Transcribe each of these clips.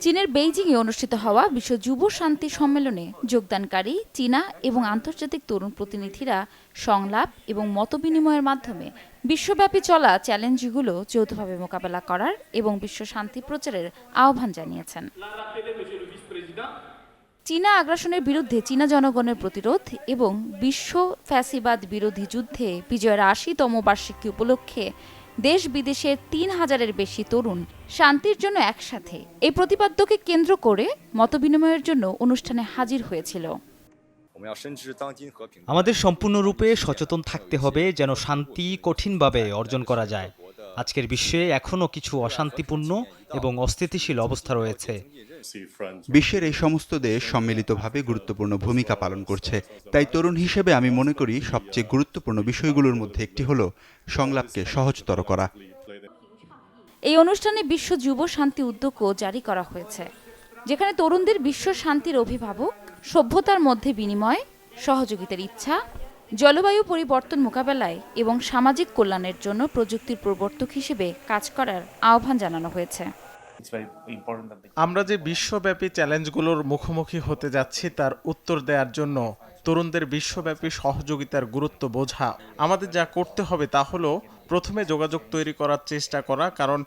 চীনের বেইজিংয়ে অনুষ্ঠিত হওয়া বিশ্ব যুব শান্তি সম্মেলনে যোগদানকারী চীনা এবং আন্তর্জাতিক তরুণ প্রতিনিধিরা সংলাপ এবং মতবিনিময়ের মাধ্যমে বিশ্বব্যাপী চলা চ্যালেঞ্জগুলো যৌথভাবে মোকাবেলা করার এবং বিশ্ব শান্তি প্রচারের আহ্বান জানিয়েছেন। চীনা আগ্রাসনের বিরুদ্ধে চীনা জনগণের প্রতিরোধ এবং বিশ্ব ফ্যাসিবাদ বিরোধী যুদ্ধে বিজয়ের আশিতম বার্ষিকী উপলক্ষে দেশ বিদেশের তিন হাজারের বেশি তরুণ শান্তির জন্য একসাথে। এই প্রতিপাদ্যকে কেন্দ্র করে মতবিনিময়ের জন্য অনুষ্ঠানে হাজির হয়েছিল। আমাদের সম্পূর্ণরূপে সচেতন থাকতে হবে যেন শান্তি কঠিনভাবে অর্জন করা যায়। আজকের বিশ্বে এখনও কিছু অশান্তিপূর্ণ এবং অস্থিতিশীল অবস্থা রয়েছে। বিশ্বের এই সমস্ত দেশ সম্মিলিতভাবে গুরুত্বপূর্ণ ভূমিকা পালন করছে। তাই তরুণ হিসেবে আমি মনে করি সবচেয়ে গুরুত্বপূর্ণ বিষয়গুলোর মধ্যে একটি হলো সংলাপকে সহজতর করা। এই অনুষ্ঠানে বিশ্ব যুব শান্তি উদ্যোগও জারি করা হয়েছে যেখানে তরুণদের বিশ্ব শান্তির অভিভাবক সভ্যতার মধ্যে বিনিময় সহযোগিতার ইচ্ছা জলবায়ু পরিবর্তন মোকাবেলায় এবং সামাজিক কল্যাণের জন্য প্রযুক্তির প্রবর্তক হিসেবে কাজ করার আহ্বান জানানো হয়েছে। আমরা যে বিশ্বব্যাপী চ্যালেঞ্জগুলোর মুখোমুখি হতে যাচ্ছি তার উত্তর দেওয়ার জন্য তরুণদের বিশ্বব্যাপী সহযোগিতার গুরুত্ব বোঝা। আমাদের যা করতে হবে তা হলো প্রথমে যোগাযোগ তৈরি করার চেষ্টা করা কারণ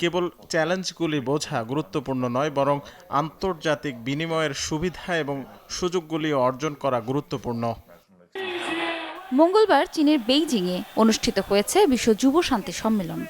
কেবল চ্যালেঞ্জগুলি বোঝা গুরুত্বপূর্ণ নয় বরং আন্তর্জাতিক বিনিময়ের সুবিধা এবং সুযোগগুলি অর্জন করা গুরুত্বপূর্ণ। মঙ্গলবার চীনের বেইজিংয়ে অনুষ্ঠিত হয়েছে বিশ্ব যুব শান্তি সম্মেলন।